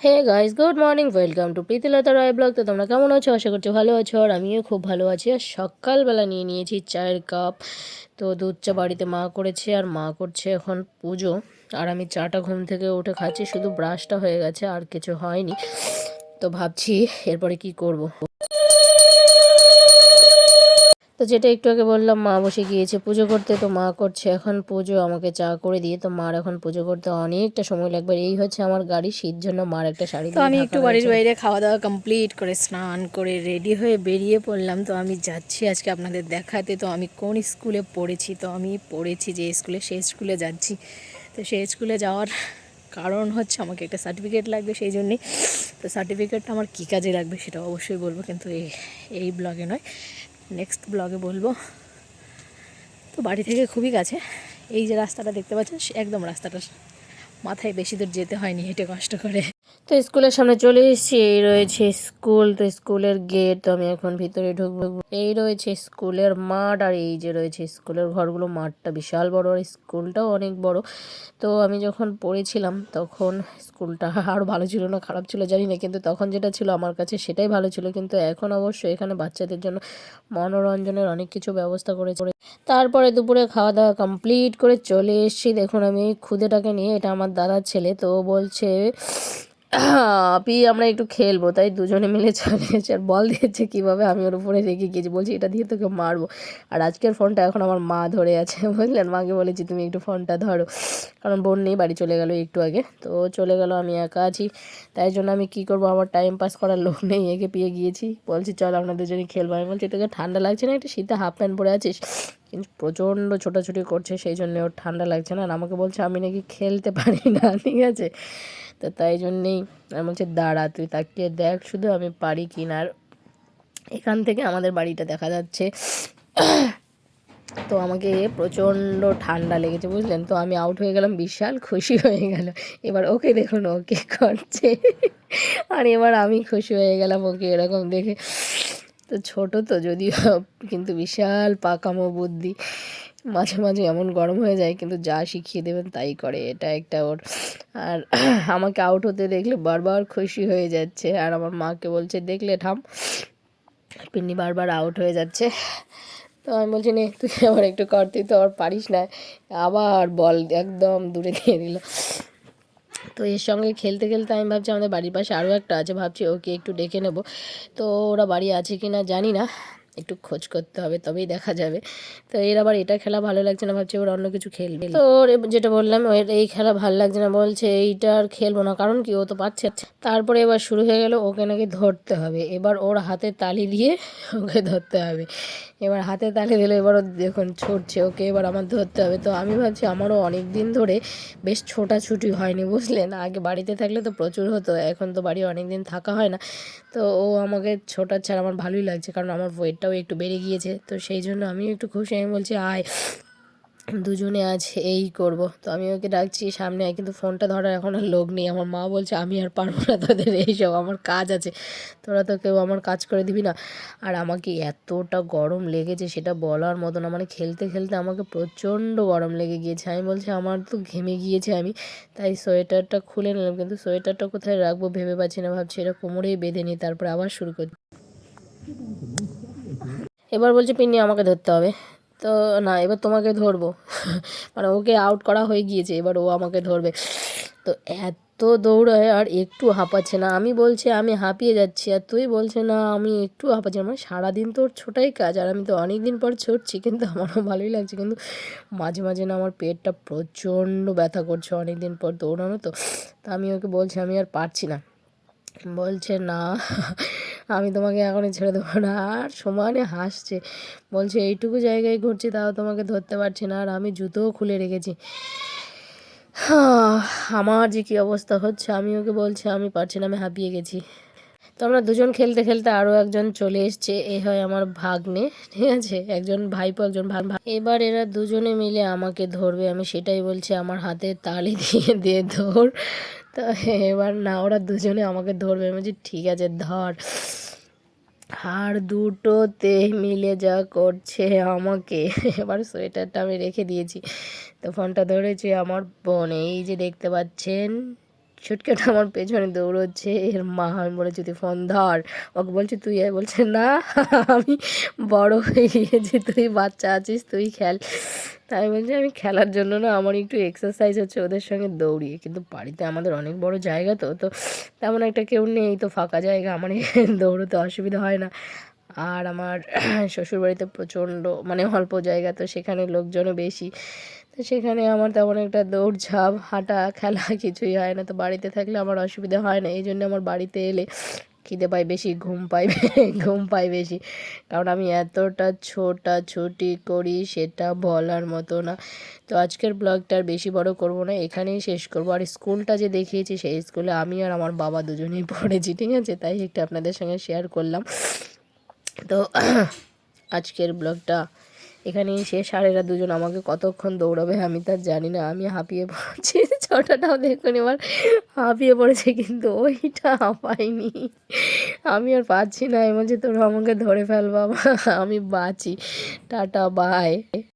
Hey guys good morning welcome to Pritilata Roy vlog তো তোমরা কেমন আছো? আশা করছ ভালো আছো, আর আমিও খুব ভালো আছি। আর সকালবেলা নিয়ে নিয়েছি চায়ের কাপ। তো দুধ চা বাড়িতে মা করেছে, আর মা করছে এখন পুজো। আর আমি চাটা ঘুম থেকে উঠে খাচ্ছি, শুধু ব্রাশটা হয়ে গেছে, আর কিছু হয়নি। তো ভাবছি এরপরে কি করব। তো যেটা একটু আগে বললাম মা বসে গিয়েছে পুজো করতে। তো মা করছে এখন পুজো আমাকে চা করে দিয়ে। তো মার এখন পুজো করতে অনেকটা সময় লাগবে। এই হচ্ছে আমার গাড়ি শীত জন্য মার একটা শাড়ি তো আমি একটু বাড়ির বাইরে খাওয়া দাওয়া কমপ্লিট করে স্নান করে রেডি হয়ে বেরিয়ে পড়লাম। তো আমি যাচ্ছি আজকে আপনাদের দেখাতে। তো আমি কোন স্কুলে পড়েছি? তো আমি পড়েছি যে স্কুলে সেই স্কুলে যাচ্ছি। তো সেই স্কুলে যাওয়ার কারণ হচ্ছে আমাকে একটা সার্টিফিকেট লাগবে সেই জন্যেই। তো সার্টিফিকেটটা আমার কী কাজে লাগবে সেটা অবশ্যই বলব কিন্তু এই এই ব্লগে নয়। নেক্সট ব্লগে বলব। তো বাড়ি থেকে খুবই কাছে। এই যে রাস্তাটা দেখতে পাচ্ছেন, একদম রাস্তাটা মাথায় বেশি দূর যেতে হয়নি, হেঁটে কষ্ট করে। তো স্কুলের সামনে চলে এসেছি, এই রয়েছে স্কুল, তো স্কুলের গেট তো আমি এখন ভিতরে ঢুকবো। এই রয়েছে স্কুলের মাঠ, আর এই যে রয়েছে স্কুলের ঘরগুলো, মাঠটা বিশাল বড় আর স্কুলটাও অনেক বড়। তো আমি যখন পড়েছিলাম, তখন স্কুলটা আর ভালো ছিল না, খারাপ ছিল, জানি না, কিন্তু তখন যেটা ছিল আমার কাছে সেটাই ভালো ছিল। কিন্তু এখন অবশ্য এখানে বাচ্চাদের জন্য মনোরঞ্জনের অনেক কিছু ব্যবস্থা করেছে। তারপরে দুপুরে খাওয়া দাওয়া কমপ্লিট করে চলে এসেছি। দেখুন, আমি খুদেটাকে নিয়ে, এটা আমার দাদার ছেলে, তো বলছে আপি আমরা একটু খেলব, তাই দুজনে মিলে চলে এসেছে আর বল দিয়েছে কীভাবে আমি ওর উপরে রেগে গিয়েছি। বলছি, এটা দিয়ে তোকে মারবো। আর আজকের ফোনটা এখন আমার মা ধরে আছে, বুঝলেন? মাকে বলেছি, তুমি একটু ফোনটা ধরো। কারণ বোন নেই, বাড়ি চলে গেল একটু আগে। তো চলে গেল, আমি একা আছি। তাই জন্য আমি কি করব? আমার টাইম পাস করার লোক নেই, একে পেয়ে গিয়েছি। বলছি, চল, আমরা দুজনে খেলব। আমি বলছি, তোকে ঠান্ডা লাগছে না? একটু শীতে হাফ প্যান্ট পরে আছিস? কিন্তু প্রচণ্ড ছোটাছুটি করছে, সেই জন্য ওর ঠান্ডা লাগছে না। আর আমাকে বলছে, আমি নাকি খেলতে পারি না ঠিক আছে? তো তাই জন্যেই আমি বলছি, দাঁড়া, তুই তাকিয়ে দেখ শুধু আমি পারি কি না। আর এখান থেকে আমাদের বাড়িটা দেখা যাচ্ছে। তো আমাকে প্রচণ্ড ঠান্ডা লেগেছে, বুঝলেন? তো আমি আউট হয়ে গেলাম, বিশাল খুশি হয়ে গেল। এবার ওকে দেখুন ওকে করছে? আর এবার আমি খুশি হয়ে গেলাম ওকে এরকম দেখে। তো ছোট তো যদিও, কিন্তু বিশাল পাকামো বুদ্ধি। মাঝে মাঝে এমন গরম হয়ে যায়, কিন্তু যা শিখিয়ে দেবেন তাই করে। এটা একটা ওর, আর আমাকে আউট হতে দেখলে বারবার খুশি হয়ে যাচ্ছে। আর আমার মাকে বলছে, দেখলে ঠাম, পিন্নি বারবার আউট হয়ে যাচ্ছে। তো আমি বলছি, নে, তুই আবার একটু কর, তুই তো আবার পারিস না। আবার বল, একদম দূরে দিয়ে দিল। তো এর সঙ্গে খেলতে খেলতে আমি ভাবছি আমাদের বাড়ির পাশে আরও একটা আছে, ভাবছি ওকে একটু ডেকে নেব। তো ওরা বাড়ি আছে কি না জানি না। একটু খোঁজ করতে হবে, তবেই দেখা যাবে। তো এর আবার এটা খেলা ভালো লাগছে না, ভাবছি ওরা অন্য কিছু খেলবে। তো ওর যেটা বললাম, ওর এই খেলা ভালো লাগছে না, বলছে এইটা আর খেলব না, কারণ কি ও তো পাচ্ছে তারপরে এবার শুরু হয়ে গেল, ওকে নাকি ধরতে হবে। এবার ওর হাতে তালি দিয়ে ওকে ধরতে হবে। এবার হাতে তালি দিলে এবার ও দেখুন ছুটছে, ওকে এবার আমার ধরতে হবে। তো আমি ভাবছি আমারও অনেক দিন ধরে বেশ ছোটাছুটি হয়নি, বুঝলেন? আগে বাড়িতে থাকলে তো প্রচুর হতো, এখন তো বাড়ি অনেক দিন থাকা হয় না। তো ও আমাকে ছোটাচ্ছে আর আমার ভালোই লাগছে, কারণ আমার ওয়েটটাও একটু বেড়ে গিয়েছে। তো সেই জন্য আমিও একটু খুশি, আমি বলছি, আয়, দুজনে আজ এই করব। তো আমি ওকে ডাকছি সামনে, কিন্তু ফোনটা ধরার এখন আর লোক নেই। আমার মা বলছে, আমি আর পারব না তোদের এইসব, আমার কাজ আছে। তোরা তো কেউ আমার কাজ করে দিবি না। আর আমাকে এতটা গরম লেগেছে সেটা বলার মতো না। মানে খেলতে খেলতে আমাকে প্রচণ্ড গরম লেগে গিয়েছে। আমি বলছি, আমার তো ঘেমে গিয়েছে আমি। তাই সোয়েটারটা খুলে নিলাম, কিন্তু সোয়েটারটা কোথায় রাখব ভেবে পাচ্ছি না। ভাবছি এটা কোমরেই বেঁধে নিই, তারপরে আবার শুরু করি। এবার বলছে, পিন্নি, আমাকে ধরতে হবে। তো না, এবার তোমাকে ধরবো। মানে ওকে আউট করা হয়ে গিয়েছে, এবার ও আমাকে ধরবে। তো এত দৌড়ায় আর একটু হাঁপাচ্ছে না। আমি বলছি, আমি হাঁপিয়ে যাচ্ছি আর তুই বলছে, না, আমি একটু হাঁপাচ্ছি। মানে সারাদিন তোর ছোটাই কাজ, আর আমি তো অনেক দিন পর ছুটছি, কিন্তু আমারও ভালোই লাগছে। কিন্তু মাঝে মাঝে না আমার পেটটা প্রচণ্ড ব্যথা করছে অনেক দিন পর দৌড়ানো তো। তা আমি ওকে বলছি, আমি আর পারছি না। বলছে, না, আমি তোমাকে এখনই ছেড়ে দেবো না। আর সমানে হাসছে, বলছে, এইটুকু জায়গায় ঘুরছি, তাও তোমাকে ধরতে পারছি না, আর আমি জুতোও খুলে রেখেছি। আমার যে কী অবস্থা হচ্ছে, আমি ওকে বলছি, আমি পারছি না, আমি হাঁপিয়ে গেছি। তো আমরা দুজন খেলতে খেলতে আরও একজন চলে এসছে, এ হয় আমার ভাগ্নে, ঠিক আছে? একজন ভাইপো, একজন ভাগ- এবার এরা দুজনে মিলে আমাকে ধরবে, আমি সেটাই বলছি, আমার হাতে তালি দিয়ে দিয়ে ধর। তো এবার না, ওরা দুজনে আমাকে ধরবে। আমি বলছি, ঠিক আছে, ধর। আর দুটোতে মিলে যা করছে আমাকে। এবার সোয়েটারটা আমি রেখে দিয়েছি। তো ফোনটা ধরেছি আমার বোন। এই যে দেখতে পাচ্ছেন ছুটকেটা আমার পেছনে দৌড়চ্ছে। এর মা আমি বলেছি তুই ফোন ধর। ওকে বলছি, তুই বলছে, না, আমি বড় হয়ে গিয়েছি, তুই বাচ্চা আছিস, তুই খেল। তাই বলছি, আমি খেলার জন্য না, আমার একটু এক্সারসাইজ হচ্ছে, ওদের সঙ্গে দৌড়িয়ে। কিন্তু বাড়িতে আমাদের অনেক বড় জায়গা তো তো তেমন একটা কেউ নেই, তো ফাঁকা জায়গা, আমার দৌড়োতে অসুবিধা হয় না। আর আমার শ্বশুরবাড়িতে প্রচণ্ড মানে অল্প জায়গা, তো সেখানে লোকজনও বেশি। তো সেখানে আমার তেমন একটা দৌড়ঝাঁপ, হাঁটা, খেলা কিছুই হয় না। তো বাড়িতে থাকলে আমার অসুবিধা হয় না। এই জন্য আমার বাড়িতে এলে খিদে পাই বেশি, ঘুম পাই ঘুম পাই বেশি। কারণ আমি এতটা ছোটা ছুটি করি, সেটা বলার মতো না। তো আজকের ব্লগটা আর বেশি বড় করব না, এখানেই শেষ করব। আর স্কুলটা যে দেখিয়েছি, সেই স্কুলে আমি আর আমার বাবা দুজনেই পড়েছি, ঠিক আছে? তাই একটু আপনাদের সঙ্গে শেয়ার করলাম। তো আজকের ব্লগটা এখানেই শেষ। আর এরা দুজন আমাকে কতক্ষণ দৌড়াবে আমি তার জানি না। আমি হাঁপিয়ে পড়ছি। ছটাটাও দেখুন এবার হাঁপিয়ে পড়েছে, কিন্তু ওইটা হাঁপাইনি আমি আর পাচ্ছি না। এমন যে তোরা আমাকে ধরে ফেল বাবা আমি বাঁচি। Tata bye